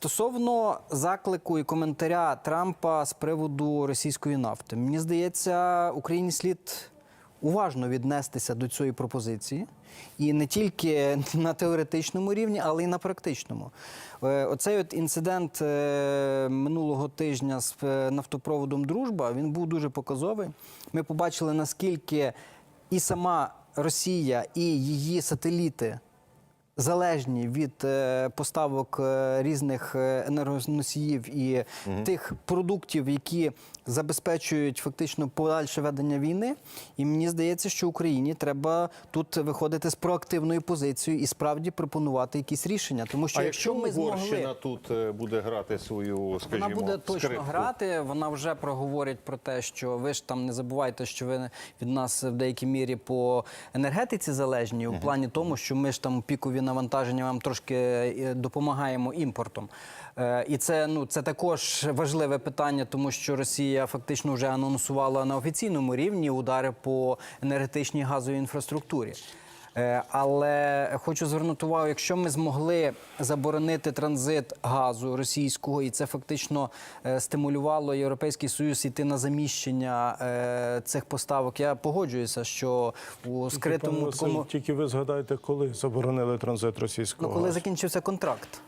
Стосовно заклику і коментаря Трампа з приводу російської нафти, мені здається, Україні слід уважно віднестися до цієї пропозиції. І не тільки на теоретичному рівні, але й на практичному. Е, Оцей от інцидент е, минулого тижня з е, нафтопроводом Дружба він був дуже показовий. Ми побачили, наскільки і сама Росія, і її сателіти залежні від е, поставок е, різних е, енергоносіїв і тих продуктів, які забезпечують фактично подальше ведення війни. І мені здається, що Україні треба тут виходити з проактивною позицією і справді пропонувати якісь рішення. Тому що а якщо якщо ми змогли. Угорщина тут е, буде грати свою, скажімо, Вона буде точно скрипку? грати. Вона вже проговорить про те, що ви ж там не забувайте, що ви від нас в деякій мірі по енергетиці залежні, у плані тому, що ми ж там пікові навантаження вам трошки е, допомагаємо імпортом. Е, І це ну це також важливе питання, тому що Росія фактично вже анонсувала на офіційному рівні удари по енергетичній газовій інфраструктурі. Е, Але хочу звернути увагу, якщо ми змогли заборонити транзит газу російського, і це фактично е, стимулювало Європейський Союз йти на заміщення е, цих поставок, я погоджуюся, що у скритому Василь, такому Тільки ви згадаєте, коли заборонили транзит російського ну, коли газу? закінчився контракт.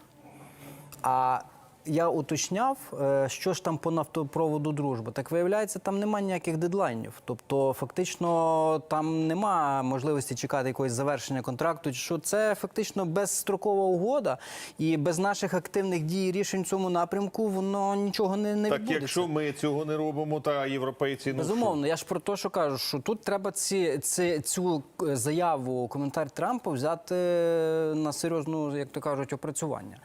А я уточняв, е, що ж там по нафтопроводу дружба. Так виявляється, там немає ніяких дедлайнів. Тобто, фактично, там нема можливості чекати якогось завершення контракту. Що це фактично безстрокова угода, і без наших активних дій і рішень в цьому напрямку воно нічого не, не Так відбудеться. якщо ми цього не робимо, та європейці ну, Безумовно, я ж про те, що кажу, що тут треба ці, ці, цю е, заяву, коментар Трампа взяти на серйозну, як то кажуть, опрацювання.